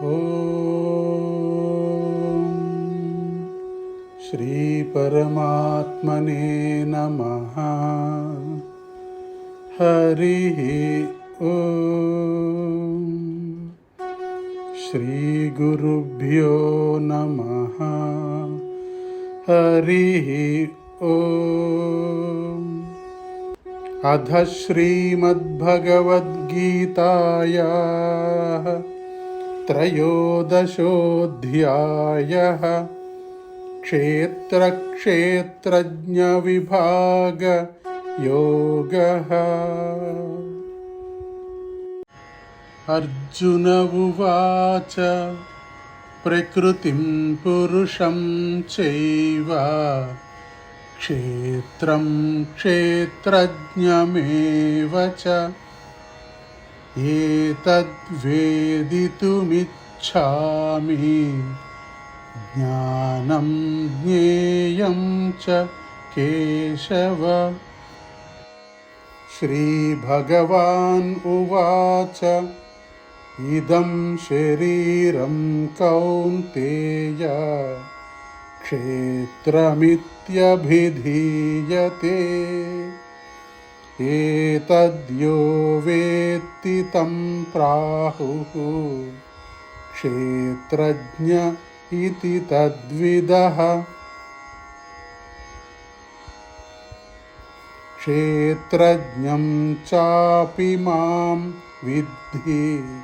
श्रीपरमात्मने नमः। हरिः ओ श्रीगुरुभ्यो नमः। हरिः ओ अध श्रीमद्भगवद्गीतायाः त्रयोदशोऽध्यायः क्षेत्रक्षेत्रज्ञविभागयोगः अर्जुन उवाच प्रकृतिं पुरुषं चैव क्षेत्रं क्षेत्रज्ञमेव च एतद्वेदितुमिच्छामि ज्ञानं ज्ञेयं च केशव। श्रीभगवान् उवाच इदं शरीरं कौन्तेय क्षेत्रमित्यभिधीयते। एतद्यो वेत्ति तं प्राहुः। क्षेत्रज्ञ इति तद्विदः। क्षेत्रज्ञं चापि मां विद्धि।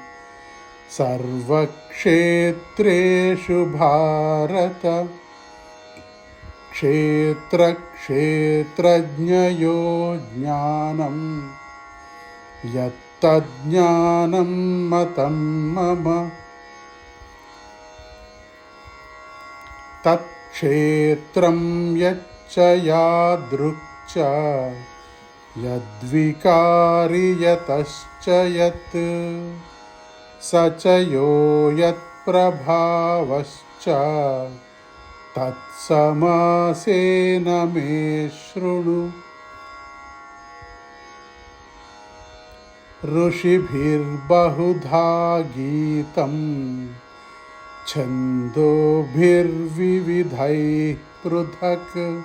सर्वक्षेत्रेषु भारत क्षेत्रक्षेत्रज्ञयो ज्ञानं यत्तज्ज्ञानं मतं मम। तत्क्षेत्रं यच्च यादृक् यद्विकारि यतश्च यत्। स च यो यत्प्रभावश्च तत्समासेन मे शृणु। ऋषिभिर्बहुधा गीतम् छन्दोभिर्विविधैः पृथक्।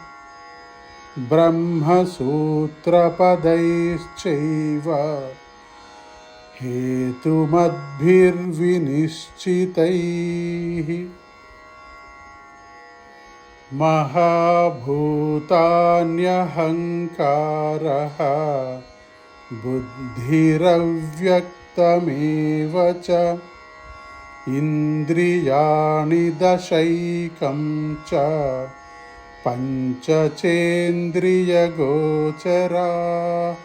ब्रह्मसूत्रपदैश्चैव हेतुमद्भिर्विनिश्चितैः महाभूतान्यहङ्कारः बुद्धिरव्यक्तमेव च इन्द्रियाणि दशैकं च पञ्चचेन्द्रियगोचराः।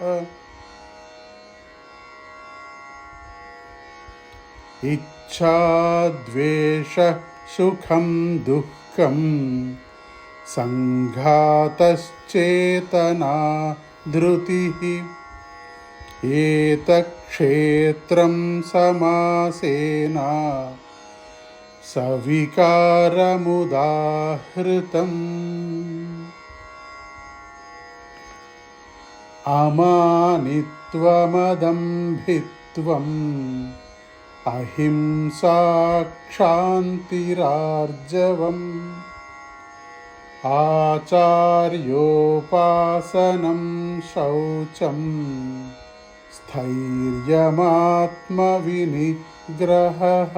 इच्छाद्वेषः सुखं दुःखं सङ्घातश्चेतना धृतिः। एतत्क्षेत्रं समासेन सविकारमुदाहृतम्। अमानित्वमदम्भित्वम् अहिंसाक्षान्तिरार्जवम् आचार्योपासनं शौचम् स्थैर्यमात्मविनिग्रहः।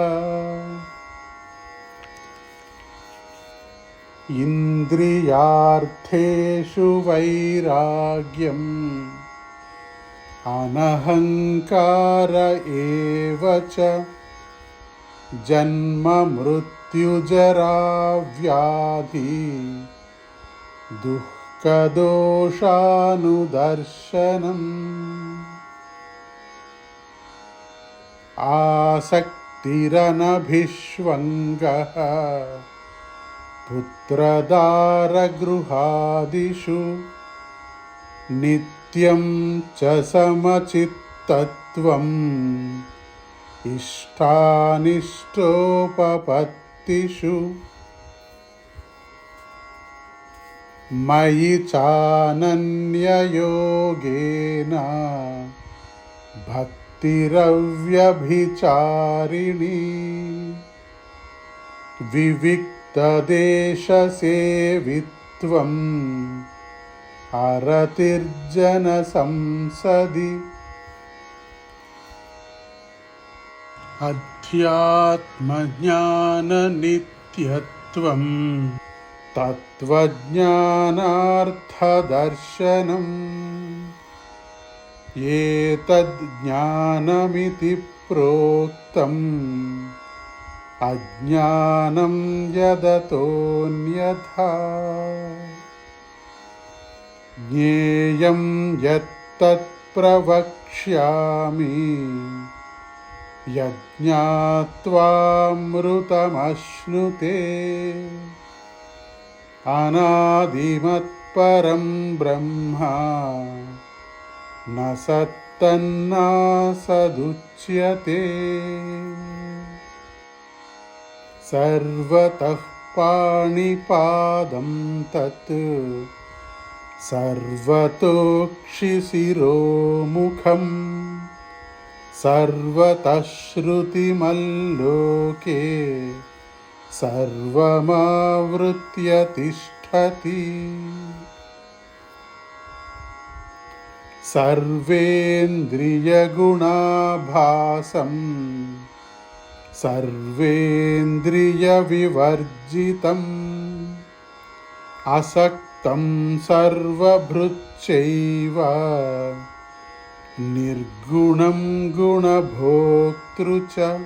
इन्द्रियार्थेषु वैराग्यम् अनहङ्कार एव च जन्ममृत्युजराव्याधि दुःखदोषानुदर्शनम्। आसक्तिरनभिष्वङ्गः पुत्रदारगृहादिषु नित्यं च समचित्तत्वम्। इष्टानिष्टोपपत्तिषु मयि चानन्ययोगेन भक्तिरव्यभिचारिणी। विविक्तदेशसेवित्वम् अरतिर्जनसंसदि अध्यात्मज्ञाननित्यत्वम् तत्त्वज्ञानार्थदर्शनम्। एतज्ज्ञानमिति प्रोक्तम्। अज्ञानं यदतोऽन्यथा। ज्ञेयं यत्तत्प्रवक्ष्यामि। यज्ञात्वामृतमश्नुते अनादिमत्परं ब्रह्मा। न सत्तन्नासदुच्यते सर्वतः पाणिपादं तत्। सर्वतोक्षिशिरोमुखम् सर्वतः श्रुतिमल्लोके सर्वमावृत्य तिष्ठति। सर्वेन्द्रियगुणाभासम् सर्वेन्द्रियविवर्जितम्। असक्तं सर्वभृच्चैव निर्गुणं गुणभोक्तृ च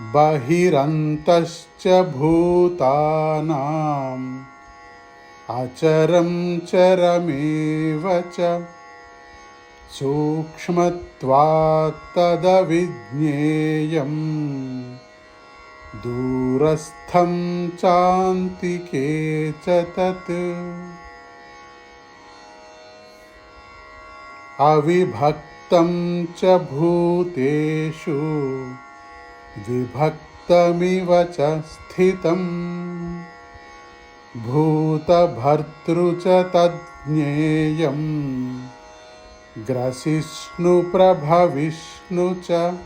बहिरन्तश्च भूतानाम् अचरं चरमेव च सूक्ष्मत्वात्तदविज्ञेयम् दूरस्थं चान्तिके च तत् अविभक्तं च भूतेषु विभक्तमिव च स्थितम्। भूतभर्तृ च तज्ज्ञेयम् ग्रसिष्णुप्रभविष्णु च।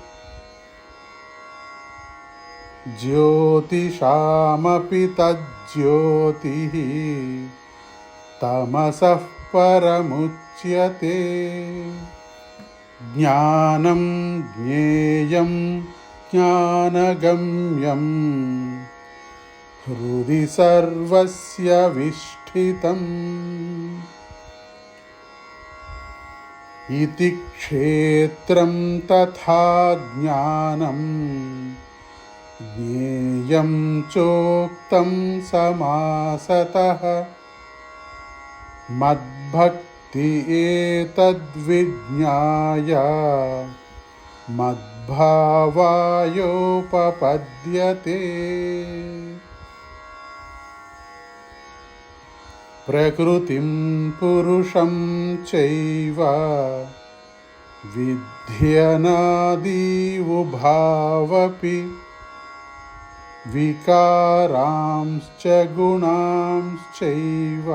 ज्योतिषामपि तज्ज्योतिः। तमसः परमुच्यते। ज्ञानं ज्ञेयं ज्ञानगम्यम् हृदि सर्वस्य विष्ठितम्। इति क्षेत्रं तथा ज्ञानम् ज्ञेयं चोक्तं समासतः। मद्भक्ति एतद्विज्ञाय मद्भावायोपपद्यते प्रकृतिं पुरुषं चैव विध्यनादीवुभावपि विकारांश्च गुणांश्चैव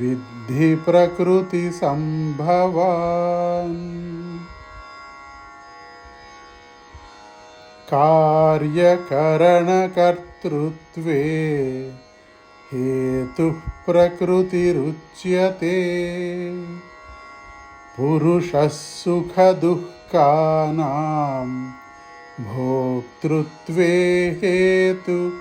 विद्धि प्रकृतिसम्भवान् कार्यकरणकर्तृत्वे हेतुः प्रकृतिरुच्यते। पुरुषः सुखदुःखानां भोक्तृत्वे हेतुरुच्यते।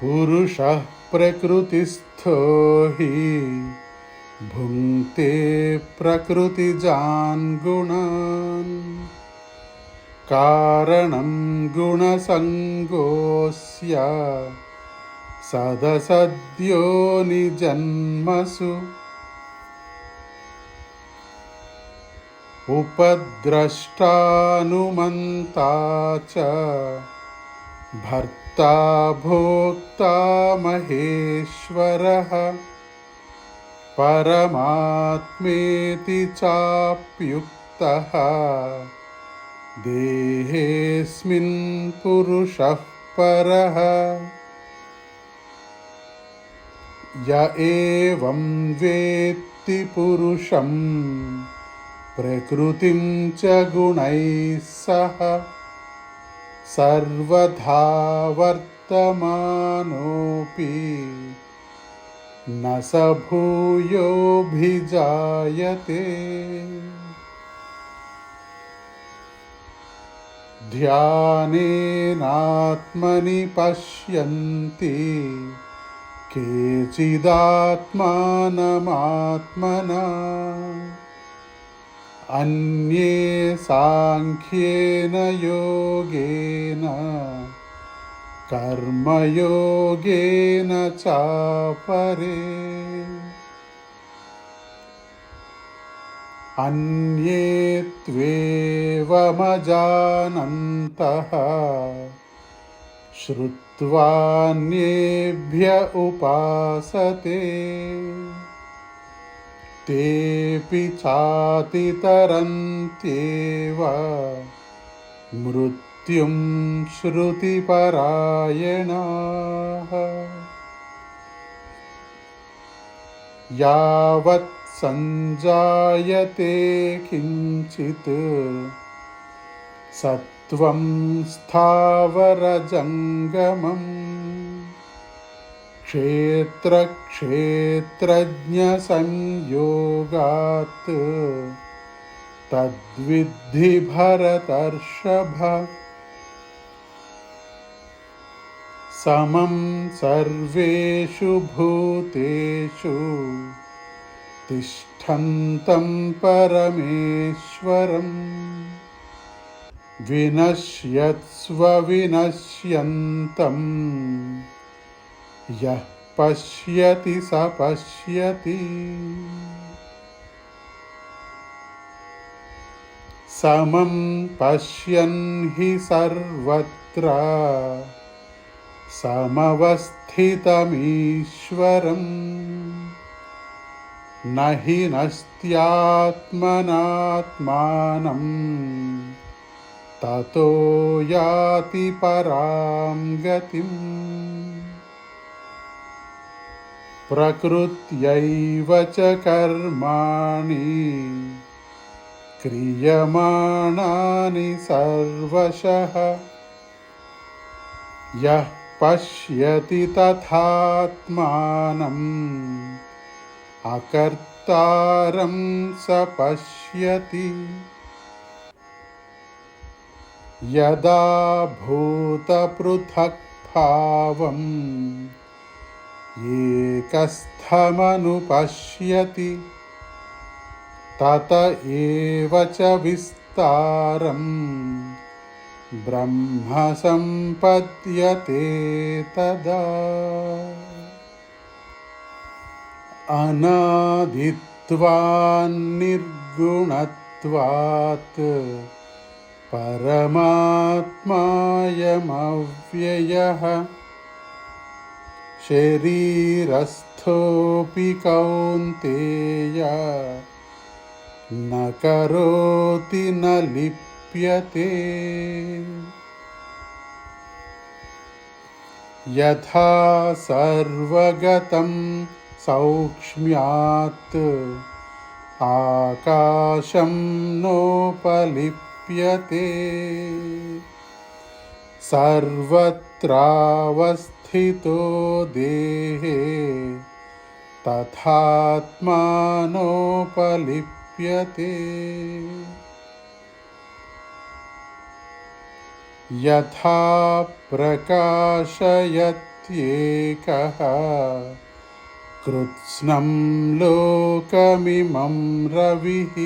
पुरुषः प्रकृतिस्थो हि भुङ्क्ते प्रकृतिजान् गुणान्। कारणं गुणसङ्गोऽस्य सदसद्यो निजन्मसु। उपद्रष्टानुमन्ता च भर्ता भोक्ता महेश्वरः परमात्मेति चाप्युक्तः। देहेऽस्मिन् पुरुषः परः। य एवं वेत्ति पुरुषं प्रकृतिं च गुणैः सह। सर्वधा वर्तमानोऽपि न स भूयोऽभिजायते। ध्यानेनात्मनि पश्यन्ति केचिदात्मानमात्मना। अन्ये साङ्ख्येन योगेन कर्मयोगेन चापरे। अन्ये त्वेवमजानन्तः श्रुत्वान्येभ्य उपासते। तेऽपि चातितरन्त्येव मृत्युं श्रुतिपरायणाः। यावत् सञ्जायते किञ्चित् सत्त्वं स्थावरजङ्गमम्। क्षेत्रक्षेत्रज्ञसंयोगात् तद्विद्धि भरतर्षभ समं सर्वेषु भूतेषु तिष्ठन्तं परमेश्वरम् विनश्यत्स्वविनश्यन्तम् यः पश्यति स पश्यति समं पश्यन् हि सर्वत्र समवस्थितमीश्वरम्। न हि नस्त्यात्मनात्मानम्। ततो याति परां गतिम्। प्रकृत्यैव च कर्माणि क्रियमाणानि सर्वशः। यः पश्यति तथात्मानम्। अकर्तारं स पश्यति। यदा भूतपृथक्भावम् एकस्थमनुपश्यति तत एव च विस्तारम्। ब्रह्म सम्पद्यते तदा अनादित्वान्निर्गुणत्वात् परमात्मायमव्ययः। शरीरस्थोऽपि कौन्तेय। न करोति न लिप्यते यथा सर्वगतं सौक्ष्म्यात् आकाशं नोपलिप्यते। सर्वत्रावस्थितो देहे तथात्मानोपलिप्यते यथा प्रकाशयत्येकः कृत्स्नं लोकमिमं रविः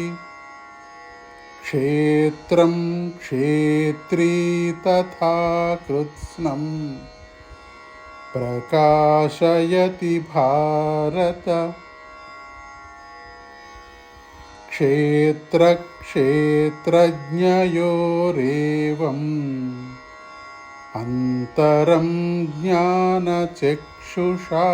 क्षेत्रं क्षेत्री तथा कृत्स्नं प्रकाशयति भारत क्षेत्रक्षेत्रज्ञयोरेवम् अन्तरं ज्ञानचक्षुषा।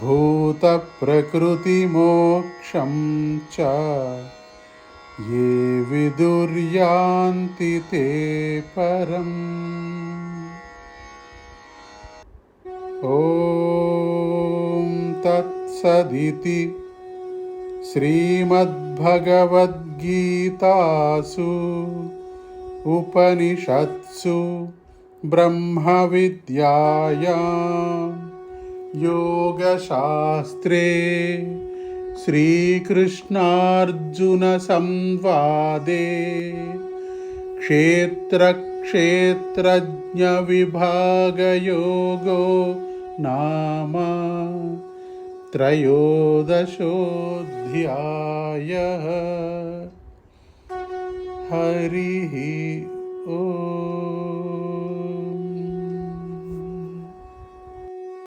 भूतप्रकृतिमोक्षं च ये विदुर्यान्ति ते परम्। ॐ तत्सदिति श्रीमद्भगवद्गीतासु उपनिषत्सु ब्रह्मविद्यायां योगशास्त्रे श्रीकृष्णार्जुनसंवादे क्षेत्रक्षेत्रज्ञविभागयोगो नाम त्रयोदशोऽध्यायः। ध्यायः हरिः